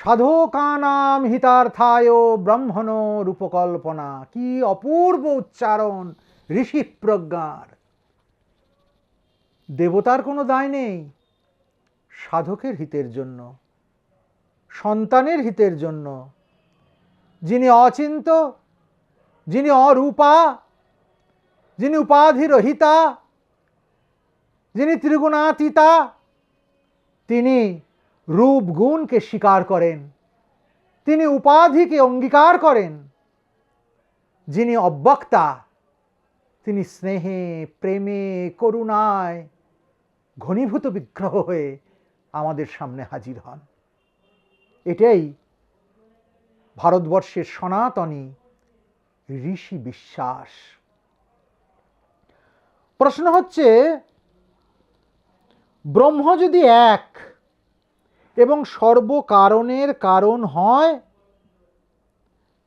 সাধকানাম হিতার্থায় ব্রহ্মণ রূপকল্পনা। কি অপূর্ব উচ্চারণ, ঋষি প্রজ্ঞার। দেবতার কোনো দায় নেই সাধকের হিতের জন্য, সন্তানের হিতের জন্য। যিনি অচিন্ত, যিনি অরূপা, যিনি উপাধিরহিতা যিনি ত্রিগুণাতীতা, তিনি রূপ গুণকে স্বীকার করেন। তিনি উপাধিকে অঙ্গীকার করেন। যিনি অব্যক্তা, তিনি স্নেহে, প্রেমে, করুণায় ঘনীভূত বিগ্রহ হয়ে আমাদের সামনে হাজির হন। এটাই ভারতবর্ষের সনাতনী ঋষি বিশ্বাস। প্রশ্ন হচ্ছে, ব্রহ্ম যদি এক এবং সর্বকারণের কারণ হয়,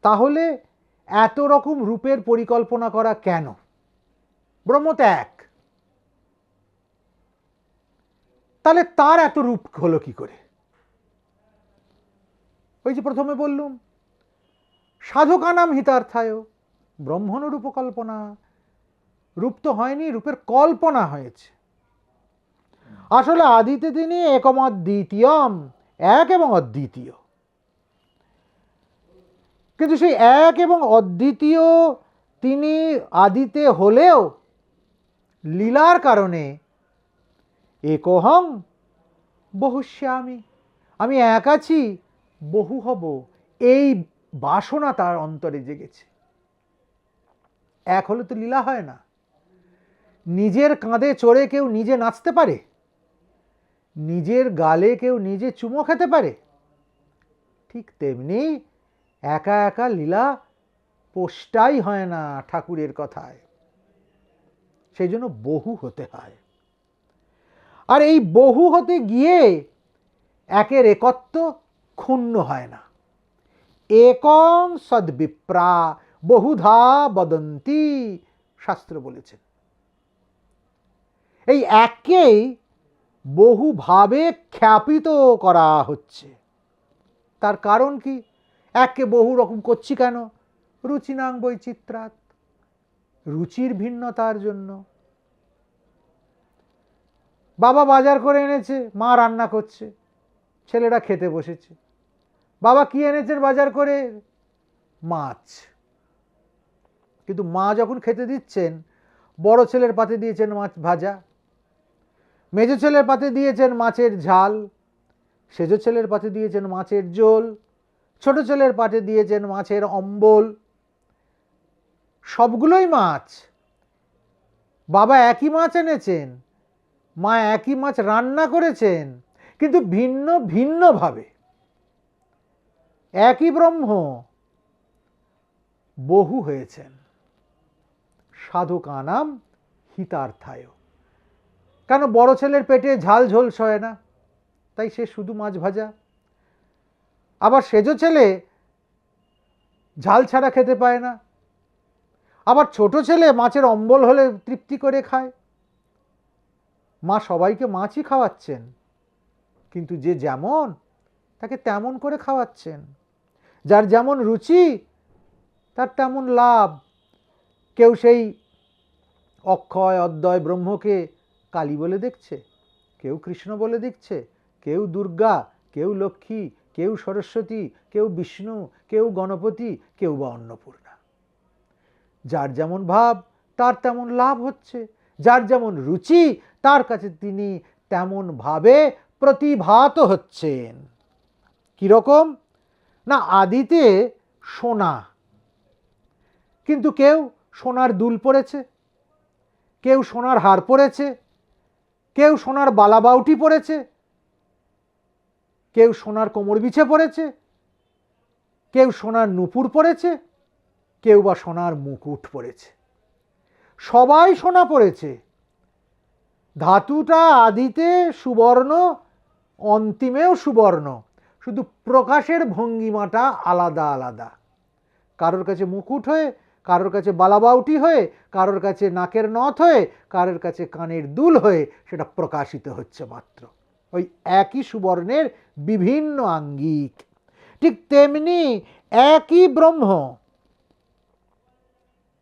তাহলে এত রকম রূপের পরিকল্পনা করা কেন? ব্রহ্ম তো এক। তাহলে তার এত রূপ হলো কি করে? ওই যে প্রথমে বললুম, সাধকানাম হিতার্থায় ব্রহ্মণ রূপকল্পনা রূপ তো হয়নি, রূপের কল্পনা হয়েছে। আসলে আদিতে তিনি একম দ্বিতীয়ম এক এবং অদ্বিতীয়। কিন্তু সেই এক এবং অদ্বিতীয় তিনি আদিতে হলেও লীলার কারণে একহং বহুশ্যামি আমি এক আছি, বহু হব, এই বাসনা তার অন্তরে জেগেছে। এক হলে তো লীলা হয় না। নিজের কাঁধে চড়ে কেউ নিজে নাচতে পারে? নিজের গালে কেউ নিজে চুমো খেতে পারে। ঠিক তেমনি একা একা লীলা পোষ্টাই হয় না ঠাকুরের কথায়। সেই জন্য বহু হতে হয়। আর এই বহু হতে গিয়ে একের একত্ব ক্ষুণ্ণ হয় না। একং সদ্বিপ্রা বহুধা বদন্তি শাস্ত্র বলেছেন এই এককেই বহুভাবে খ্যাপিত করা হচ্ছে। তার কারণ কি? একে বহু রকম করছি কেন? রুচিনাং বৈচিত্রাত রুচির ভিন্নতার জন্য। বাবা বাজার করে এনেছে, মা রান্না করছে, ছেলেরা খেতে বসেছে। বাবা কি এনেছেন বাজার করে? মাছ। কিন্তু মা যখন খেতে দিচ্ছেন, বড় ছেলের পাতে দিয়েছেন মাছ ভাজা। মেজ ছেলের পাতে দিয়েছেন মাছের ঝাল, সেজ ছেলের পাতে দিয়েছেন মাছের ঝোল, ছোট ছেলের পাতে দিয়েছেন মাছের অম্বল। সবগুলোই মাছ। বাবা একই মাছ এনেছেন, মা একই মাছ রান্না করেছেন, কিন্তু ভিন্ন ভিন্নভাবে। একই ব্রহ্ম, বহু হয়েছেন। সাধকানাম হিতার্থায়। কেন বড় ছেলের পেটে ঝাল ঝোল সয় না? তাই সে শুধু মাছ ভাজা। আবার সেজ ছেলে ঝাল ছাড়া খেতে পায় না। আবার ছোট ছেলে মাছের অম্বল হলে তৃপ্তি করে খায়। মা সবাইকে মাছই খাওয়াচ্ছেন, কিন্তু যে যেমন তাকে তেমন করে খাওয়াচ্ছেন। যার যেমন রুচি, তার তেমন লাভ। কেউ সেই অক্ষয়, অদ্বয় ব্রহ্মকে কালী বলে দেখছে, কেউ কৃষ্ণ বলে দেখছে, কেউ দুর্গা, কেউ লক্ষ্মী, কেউ সরস্বতী, কেউ বিষ্ণু, কেউ গণপতি, কেউ বা অন্নপূর্ণা। যার যেমন ভাব, তার তেমন লাভ হচ্ছে। যার যেমন রুচি, তার কাছে তিনি তেমনভাবে প্রতিভাত হচ্ছেন। কীরকম না, আদিতে সোনা। কিন্তু কেউ সোনার দুল পরেছে, কেউ সোনার হার পরেছে কেউ সোনার বালাবাউটি পরেছে, কেউ সোনার কোমর বিছে পড়েছে কেউ সোনার নুপুর পড়েছে কেউ বা সোনার মুকুট পরেছে। সবাই সোনা পড়েছে ধাতুটা আদিতে সুবর্ণ, অন্তিমেও সুবর্ণ। শুধু প্রকাশের ভঙ্গিমাটা আলাদা আলাদা। কারোর কাছে মুকুট হয়ে কারোর কাছে বালাবাউটি হয়ে, কারোর কাছে নাকের নথ হয়ে, কারোর কাছে কানের দুল হয়ে, সেটা প্রকাশিত হচ্ছে মাত্র। ওই একই সুবর্ণের বিভিন্ন আঙ্গিক। ঠিক তেমনি একই ব্রহ্ম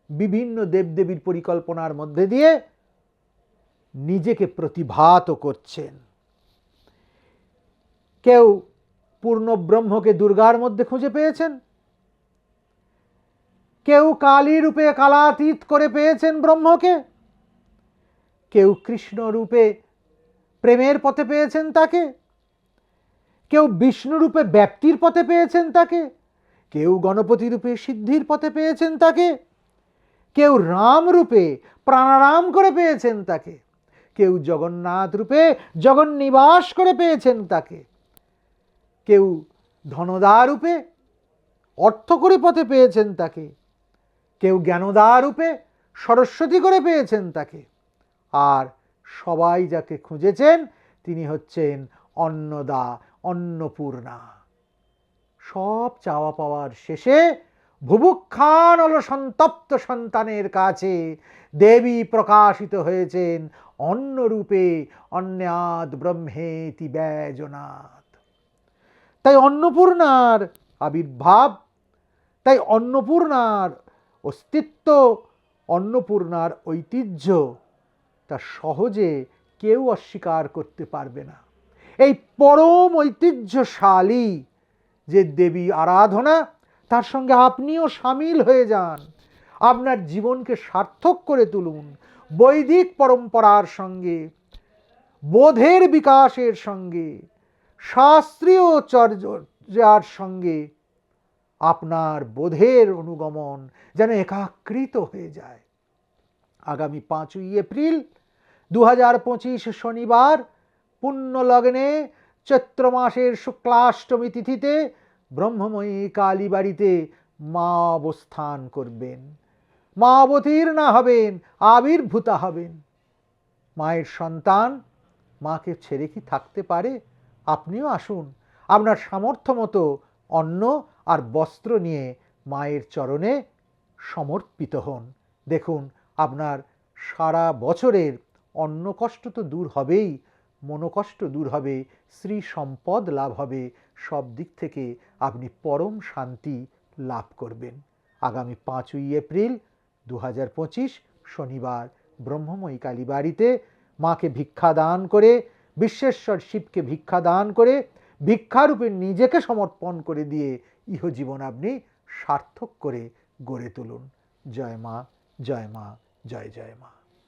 বিভিন্ন দেবদেবীর পরিকল্পনার মধ্যে দিয়ে নিজেকে প্রতিভাত করছেন। কেউ পূর্ণ ব্রহ্মকে দুর্গার মধ্যে খুঁজে পেয়েছেন? কেউ কালী রূপে কালাতীত করে পেয়েছেন ব্রহ্মকে। কেউ কৃষ্ণ রূপে প্রেমের পথে পেয়েছেন তাকে। কেউ বিষ্ণু রূপে ব্যক্তির পথে পেয়েছেন তাকে। কেউ গণপতি রূপে সিদ্ধির পথে পেয়েছেন তাকে। কেউ রাম রূপে প্রাণারাম করে পেয়েছেন তাকে। কেউ জগন্নাথ রূপে জগন্নিবাস করে পেয়েছেন তাকে। কেউ ধনদা রূপে অর্থ করে পথে পেয়েছেন তাকে। কেউ জ্ঞানদা রূপে সরস্বতী করে পেয়েছেন তাকে। আর সবাই যাকে খুঁজেছেন, তিনি হচ্ছেন অন্নদা, অন্নপূর্ণা। সব চাওয়া পাওয়ার শেষে ভুবুক্ষান হল সন্তপ্ত সন্তানের কাছে দেবী প্রকাশিত হয়েছেন অন্নরূপে অন্যাদ ব্রহ্মেতি ব্যজনাথ তাই অন্নপূর্ণার আবির্ভাব, তাই অন্নপূর্ণার অস্তিত্ব, অন্নপূর্ণার ঐতিহ্য তা সহজে কেউ অস্বীকার করতে পারবে না। এই পরম ঐতিহ্যশালী যে দেবী আরাধনা, তার সঙ্গে আপনিও সামিল হয়ে যান। আপনার জীবনকে সার্থক করে তুলুন। বৈদিক পরম্পরার সঙ্গে, বোধের বিকাশের সঙ্গে, শাস্ত্রীয় চর্যার সঙ্গে আপনার বোধের অনুগমন যেন একাকৃত হয়ে যায়। আগামী পাঁচই এপ্রিল দু হাজার পঁচিশ শনিবার পুণ্য লগ্নে চৈত্র মাসের শুক্লাষ্টমী তিথিতে ব্রহ্মময়ী কালী বাড়িতে মা অবস্থান করবেন। মা অবতীর্ণা হবেন, আবির্ভূতা হবেন। মায়ের সন্তান মাকে ছেড়ে কি থাকতে পারে? আপনিও আসুন, আপনার সামর্থ্য মতো অন্ন আর বস্ত্র নিয়ে মায়ের চরণে সমর্পিত হন। দেখুন, আপনার সারা বছরের অন্ন কষ্ট তো দূর হবেই, মনোকষ্ট দূর হবে শ্রী সম্পদ লাভ হবে, সব দিক থেকে আপনি পরম শান্তি লাভ করবেন। আগামী পাঁচই এপ্রিল দু হাজার পঁচিশ, শনিবার, ব্রহ্মময়ী কালী বাড়িতে মাকে ভিক্ষা দান করে, বিশ্বেশ্বর শিবকে ভিক্ষা দান করে, ভিক্ষারূপে নিজেকে সমর্পণ করে দিয়ে ইহজীবন আপনি সার্থক করে গড়ে তুলুন। জয় মা জয় মা জয় জয় মা।